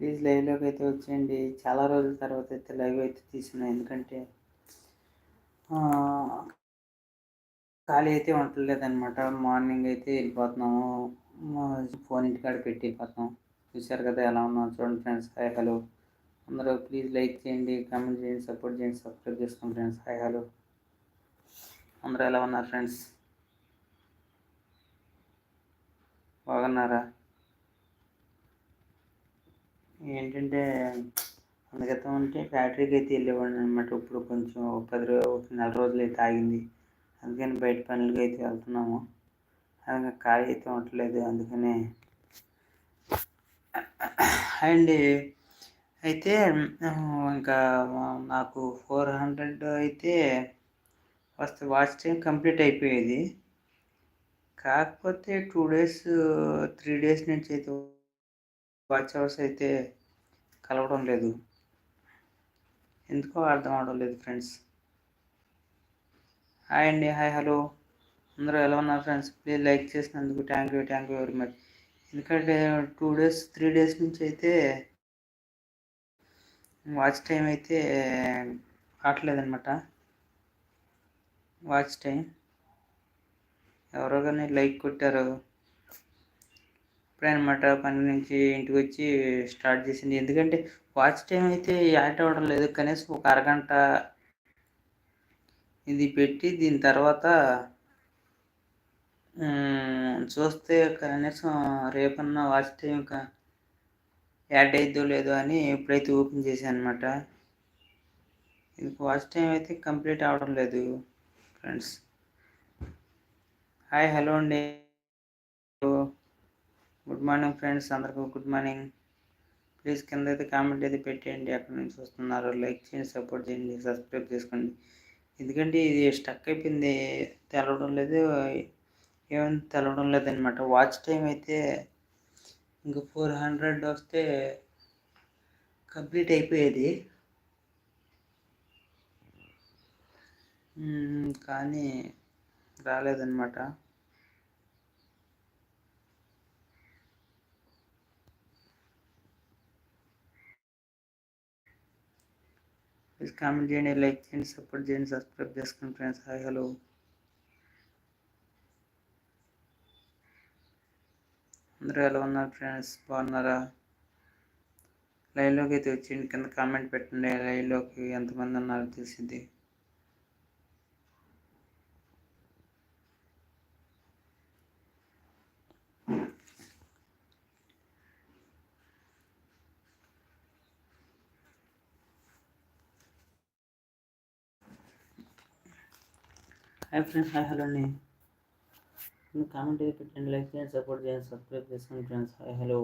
Please లైవ్లోకి అయితే వచ్చేయండి. చాలా రోజుల తర్వాత అయితే లైవ్ అయితే తీసిన. ఎందుకంటే ఖాళీ అయితే ఉండలేదన్నమాట మార్నింగ్ అయితే వెళ్ళిపోతున్నాము. ఫోన్ ఇంటికాడ పెట్టి వెళ్ళిపోతాం చూశారు కదా ఎలా ఉన్నాం చూడండి ఫ్రెండ్స్. Hi hello. అందరూ ప్లీజ్ లైక్ చేయండి కామెంట్ చేయండి సపోర్ట్ చేయండి సబ్స్క్రైబ్ చేసుకోండి ఫ్రెండ్స్. Hi hello. అందరూ ఎలా ఉన్నారు ఫ్రెండ్స్? బాగున్నారా? ఏంటంటే అందుకైతే ఉంటే ఫ్యాక్టరీకి అయితే వెళ్ళేవాడిని అనమాట ఇప్పుడు కొంచెం పది రోజు ఒక నెల రోజులు అయితే ఆగింది. అందుకని బయట పనులకి అయితే వెళ్తున్నాము. అందుకే ఖాళీ అయితే ఉండట్లేదు. అందుకనే అండ్. అయితే ఇంకా నాకు ఫోర్ హండ్రెడ్ అయితే వస్తే వాచ్ టైం కంప్లీట్ అయిపోయేది. కాకపోతే టూ డేస్ త్రీ డేస్ నుంచి అయితే వాచ్ అవర్స్ అయితే కలవడం లేదు. ఎందుకో అర్థం అవడం లేదు ఫ్రెండ్స్. హాయ్ అండి హాయ్ హలో. అందరూ ఎలా ఉన్నారు ఫ్రెండ్స్? ప్లీజ్ లైక్ చేసినందుకు thank you thank you very much. ఎందుకంటే టూ డేస్ త్రీ డేస్ నుంచి అయితే వాచ్ టైం అయితే కావట్లేదనమాట వాచ్ టైం. ఎవరో కానీ లైక్ కొట్టారు. అనమాట పని నుంచి ఇంటికి వచ్చి స్టార్ట్ చేసింది. ఎందుకంటే వాచ్ టైం అయితే యాడ్ అవ్వడం లేదు. కనీసం ఒక అరగంట ఇది పెట్టి దీని తర్వాత చూస్తే కనీసం రేపన్న వాచ్ టైం యాడ్ అయిద్దో లేదో అని ఎప్పుడైతే ఓపెన్ చేశాను అనమాట ఇది వాచ్ టైం అయితే కంప్లీట్ అవడం లేదు ఫ్రెండ్స్. హాయ్ హలో అండి. గుడ్ మార్నింగ్ ఫ్రెండ్స్ అందరికీ గుడ్ మార్నింగ్. ప్లీజ్ కింద అయితే కామెంట్ అయితే పెట్టేయండి ఎక్కడి నుంచి వస్తున్నారు లైక్ చేయండి సపోర్ట్ చేయండి సబ్స్క్రైబ్ చేసుకోండి. ఎందుకంటే ఇది స్టక్ అయిపోయింది తెలవడం లేదు ఏమైంది తెలవడం లేదనమాట వాచ్ టైం అయితే ఇంకా ఫోర్ హండ్రెడ్ వస్తే కంప్లీట్ అయిపోయేది. కానీ రాలేదన్నమాట. ప్లీజ్ కామెంట్ చేయండి లైక్ చేయండి సపోర్ట్ చేయండి సబ్స్క్రైబ్ చేసుకోండి ఫ్రెండ్స్ హాయ్ హలో అందరూ ఎలా ఉన్నారు ఫ్రెండ్స్ బాగున్నారా? లైవ్లోకి అయితే వచ్చింది కింద కామెంట్ పెట్టండి. లైవ్లోకి ఎంతమంది ఉన్నారో తెలిసింది. హాయ్ ఫ్రెండ్స్ హాయ్ హలో అండి కామెంట్ అయితే పెట్టండి లైక్ చేయండి సపోర్ట్ చేయండి సబ్స్క్రైబ్ చేసుకోండి ఫ్రెండ్స్ హాయ్ హలో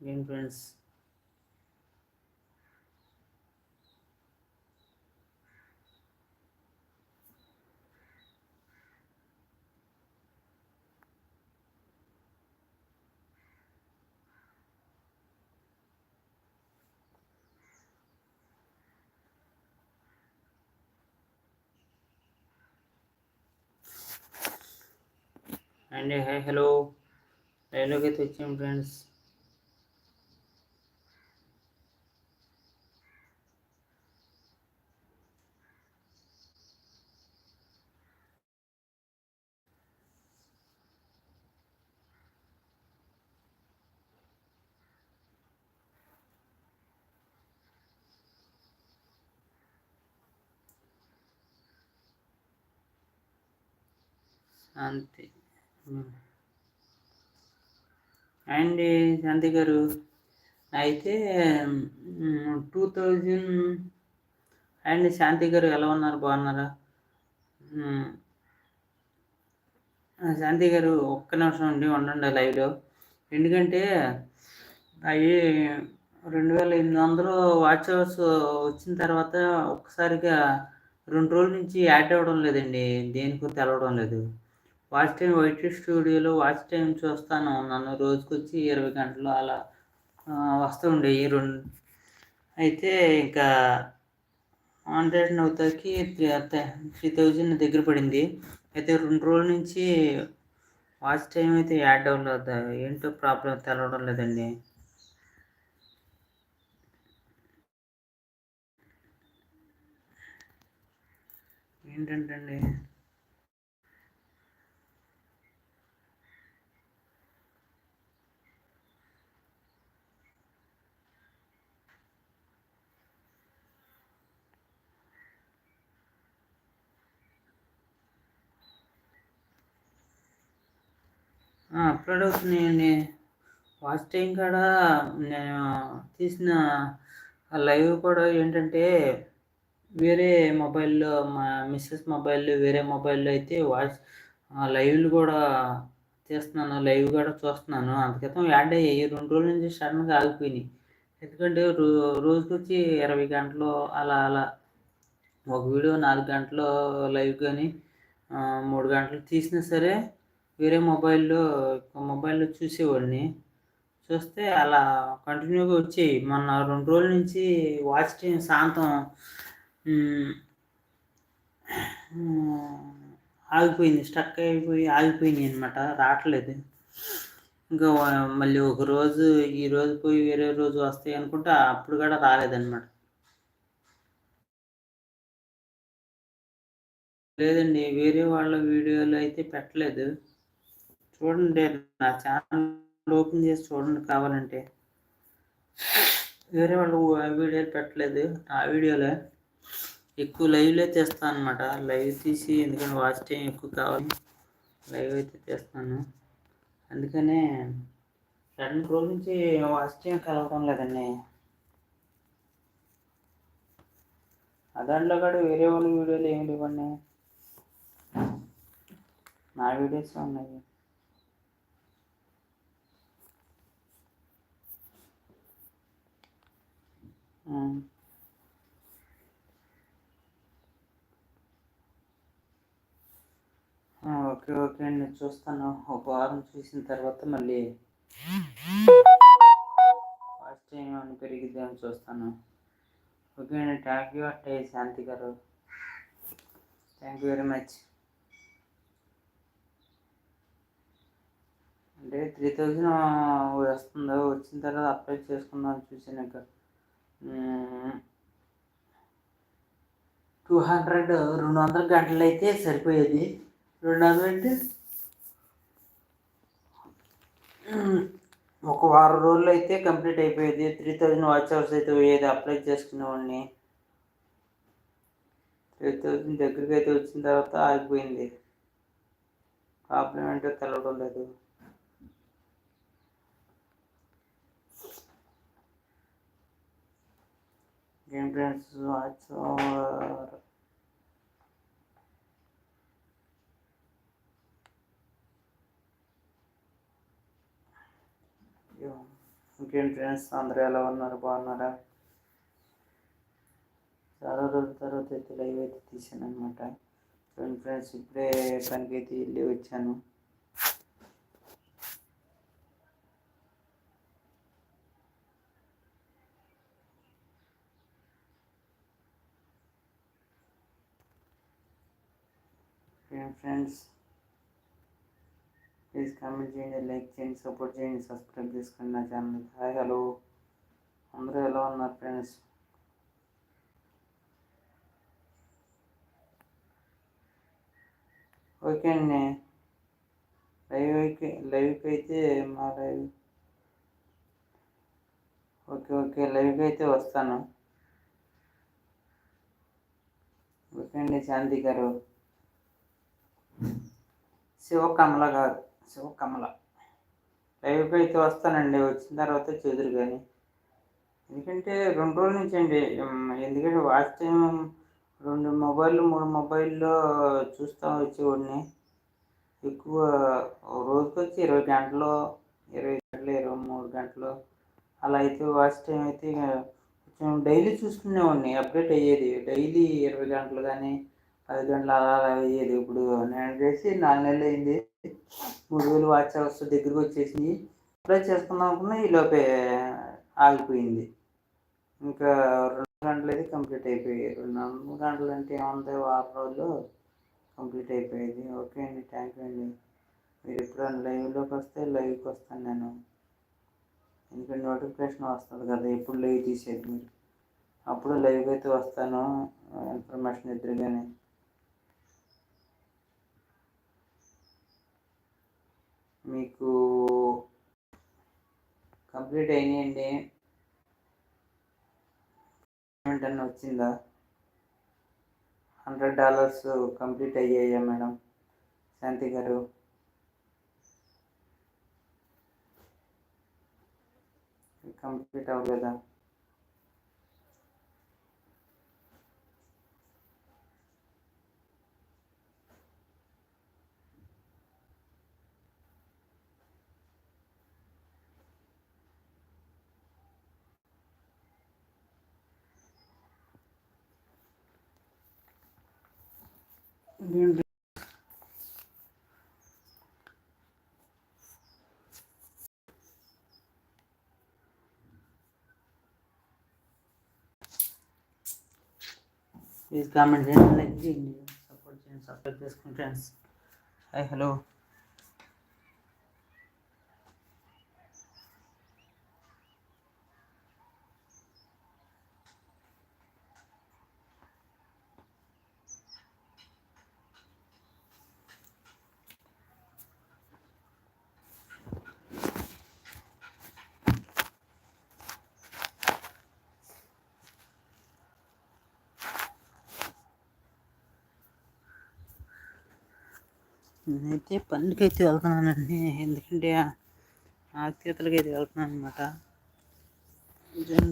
ఏం ఫ్రెండ్స్ అండ్ హాయ్ హలో లైవ్లోకి అయితే వచ్చాం friends Shanti Hmm. And Shanti గారు. అయితే టూ థౌజండ్ అండ్ శాంతి గారు ఎలా ఉన్నారు? బాగున్నారా? శాంతి గారు ఒక్క నిమిషం ఉండి ఉండండి లైవ్లో ఎందుకంటే అవి రెండు వేల ఎనిమిది వందలు వాచ్ అవర్స్ వచ్చిన తర్వాత ఒక్కసారిగా రెండు రోజుల నుంచి యాడ్ అవ్వడం లేదండి. దేనికో తెలవడం లేదు. వాచ్ టైం వైట్ స్టూడియోలో వాచ్ టైం చూస్తాను. నన్ను రోజుకొచ్చి ఇరవై గంటలు అలా వస్తూ ఉండే ఈ రెండు. అయితే ఇంకా హండ్రెడ్ నవ్వుతాకి త్రీ థౌజండ్ దగ్గర పడింది. అయితే రెండు రోజుల నుంచి వాచ్ టైం అయితే యాడ్ అవ్వలేదు. ఏంటో ప్రాబ్లం తెలవడం లేదండి. ఏంటంటే అండి అప్లోడ్ అవుతున్నాయండి వాచ్ టైం కూడా నేను తీసిన లైవ్ కూడా ఏంటంటే వేరే మొబైల్లో మా మిస్సెస్ మొబైల్లో వేరే మొబైల్లో అయితే వాచ్ లైవ్లు కూడా తీస్తున్నాను లైవ్ కూడా చూస్తున్నాను. అందుకతం యాడ్ అయ్యాయి. రెండు రోజుల నుంచి సడన్గా ఆగిపోయినాయి. ఎందుకంటే రో రోజుకొచ్చి ఇరవై గంటలు అలా అలా ఒక వీడియో నాలుగు గంటలు లైవ్ కానీ మూడు గంటలు తీసినా సరే వేరే మొబైల్లో మొబైల్లో చూసేవాడిని. చూస్తే అలా కంటిన్యూగా వచ్చాయి మొన్న రెండు రోజుల నుంచి వాచ్ టైం సాయంత్రం ఆగిపోయింది. స్టక్ అయిపోయి ఆగిపోయినాయి అనమాట రావట్లేదు. ఇంకా మళ్ళీ ఒక రోజు ఈ రోజు పోయి వేరే రోజు వస్తాయి అనుకుంటే అప్పుడు కూడా రాలేదన్నమాట. లేదండి వేరే వాళ్ళ వీడియోలు అయితే పెట్టలేదు. చూడండి నా ఛానల్ ఓపెన్ చేసి చూడండి కావాలంటే. వేరే వాళ్ళు వీడియోలు పెట్టలేదు ఆ వీడియోలే. ఎక్కువ లైవ్లే తెస్తాను అనమాట లైవ్ తీసి ఎందుకంటే వాచ్ టైం ఎక్కువ కావాలి. లైవ్ అయితే తెస్తాను అందుకనే రెండు రోజుల నుంచి వాచ్ టైం కలవడం లేదండి. ఆ దాంట్లో కూడా వేరే వాళ్ళ వీడియోలు ఏమి లేవండి. నా వీడియోస్ ఉన్నాయి. ఓకే ఓకే అండి చూస్తాను. ఒక వారం చూసిన తర్వాత మళ్ళీ ఫస్ట్ టైం ఏమైనా పెరిగిద్దామని చూస్తాను. ఓకే అండి థ్యాంక్ యూ అంటే శాంతి గారు. Thank you very much. అంటే త్రీ థౌజండ్ వస్తుందో? వచ్చిన తర్వాత అప్లై చేసుకుందాం చూసాక టూ హండ్రెడ్ రెండు వందల గంటలు అయితే సరిపోయేది. రెండు అంటే ఒక వారం రోజులు అయితే కంప్లీట్ అయిపోయేది. త్రీ థౌజండ్ వాచ్ అవర్స్ అయితే పోయేది. అప్లై చేసుకునేవాడిని త్రీ థౌజండ్ దగ్గరికి అయితే వచ్చిన తర్వాత ఆగిపోయింది. ప్రాబ్లం ఏంటో తెలవడం లేదు. గేమ్ ఫ్రెండ్స్ వాచ్ ఇంకేం ఫ్రెండ్స్ అందరూ ఎలా ఉన్నారు? బాగున్నారా? చాలా రోజుల తర్వాత అయితే లైవ్ అయితే తీసాను అనమాట చూడండి ఫ్రెండ్స్ ఇప్పుడే పనికి అయితే వెళ్ళి వచ్చాను. ఫ్రెండ్స్. ప్లీజ్ కామెంట్ చేయండి లైక్ చేయండి సపోర్ట్ చేయండి సబ్స్క్రైబ్ చేసుకోండి నా ఛానల్. Hi hello. అందరూ ఎలా ఉన్నారు ఫ్రెండ్స్? ఓకే అండి. లైవ్కి లైవ్కి అయితే మా లైవ్. ఓకే ఓకే లైవ్కి అయితే వస్తాను. ఓకే అండి శాంతి గారు. శివకమల గారు. శివకమల. లైవ్కి అయితే వస్తానండి. వచ్చిన తర్వాత చూదురు కానీ ఎందుకంటే రెండు రోజుల నుంచి అండి. ఎందుకంటే వాచ్ టైం రెండు మొబైల్ మూడు మొబైల్లో చూస్తూ వచ్చేవాడిని. ఎక్కువ రోజుకి వచ్చి ఇరవై గంటలు ఇరవై గంటలు ఇరవై మూడు గంటలు అలా అయితే వాచ్ టైం అయితే కొంచెం డైలీ చూసుకునేవాడిని. అప్డేట్ అయ్యేది. డైలీ ఇరవై గంటలు కానీ ఐదు గంటలు అలా అయ్యేది ఇప్పుడు నేను చేసి నాలుగు నెలలు అయింది. మూడు వేలు వాచ్ అవర్స్ దగ్గరికి వచ్చేసి అప్లై చేసుకుందాం అనుకున్నా ఈ లోపే ఆగిపోయింది. ఇంకా గంటలు అయితే కంప్లీట్ అయిపోయాయి. రెండు గంటలు అంటే ఏముంది? వారం రోజులు కంప్లీట్ అయిపోయేది. ఓకే అండి థ్యాంక్ యూ అండి. మీరు ఎప్పుడైనా లైవ్లోకి వస్తే లైవ్కి వస్తాను నేను. ఎందుకంటే నోటిఫికేషన్ వస్తుంది కదా ఎప్పుడు లైవ్ తీసేది మీరు? అప్పుడు లైవ్ అయితే వస్తాను. ఇన్ఫర్మేషన్ ఇద్దరు మీకు కంప్లీట్ అయినాయండి. పేమెంట్ అన్న వచ్చిందా? హండ్రెడ్ డాలర్స్ కంప్లీట్ అయ్యాయా మేడం? శాంతి గారు. కంప్లీట్ అవ్వలేదా? ఏంటి? ప్లీజ్ కామెంట్ చేయండి లైక్ చేయండి సపోర్ట్ చేయండి సబ్స్క్రైబ్ చేసుకోండి ఫ్రెండ్స్ హాయ్ హలో నేనైతే పనులకి అయితే వెళ్తున్నానండి. ఎందుకంటే ఆత్మీయతలకి అయితే వెళ్తున్నాను అనమాట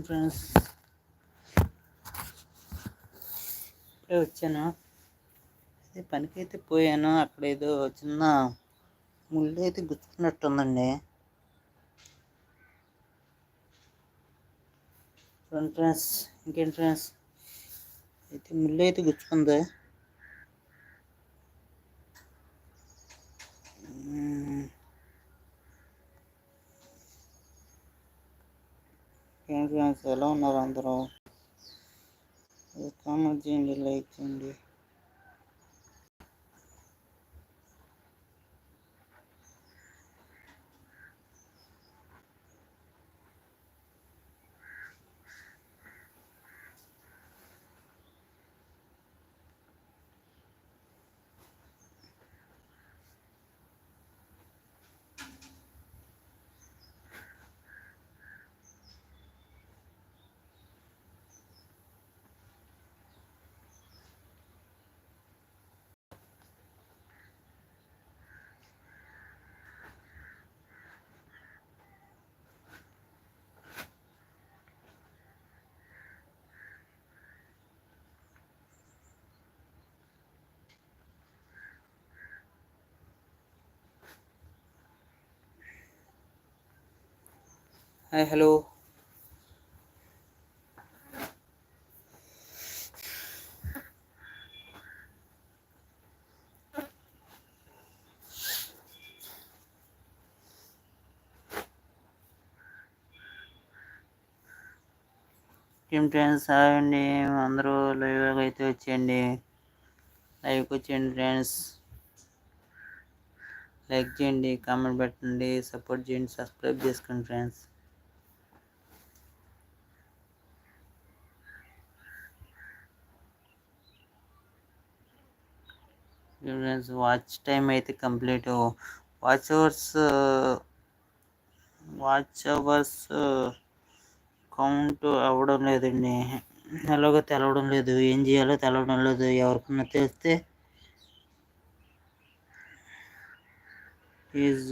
ఫ్రెండ్స్? ఇప్పుడే వచ్చాను. అదే పనికైతే పోయాను. అక్కడ ఏదో చిన్న ముళ్ళు అయితే గుచ్చుకున్నట్టుందండి. చూడండి ఫ్రెండ్స్? ఇంకేంటి ఫ్రెండ్స్? అయితే ముళ్ళు అయితే గుచ్చుకుంది మ్మ్. ఏం ఫ్రెండ్స్ ఎలా ఉన్నారు అందరూ? కామెంట్ చేయండి లైక్ చేయండి హాయ్ హలో. టీమ్ ఫ్రెండ్స్ అండి. అందరూ లైవ్కి అయితే వచ్చేయండి. లైవ్కి వచ్చేయండి ఫ్రెండ్స్ లైక్ చేయండి కామెంట్ పెట్టండి సపోర్ట్ చేయండి సబ్స్క్రైబ్ చేసుకోండి ఫ్రెండ్స్ ఫ్రెండ్స్ వాచ్ టైం అయితే complete watch hours watch hours count అవ్వడం లేదండి. ఎలాగో తెలవడం లేదు. ఏం చేయాలో తెలవడం లేదు. ఎవరికన్నా తెలిస్తే ప్లీజ్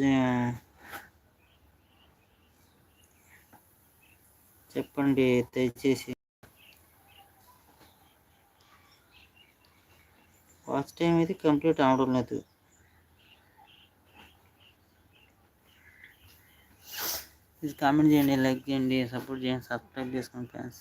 చెప్పండి దయచేసి. వాచ్ టైం అయితే కంప్లీట్ అవడం లేదు. ప్లీజ్ కామెంట్ చేయండి లైక్ చేయండి సపోర్ట్ చేయండి సబ్స్క్రైబ్ చేసుకోండి ఫ్రెండ్స్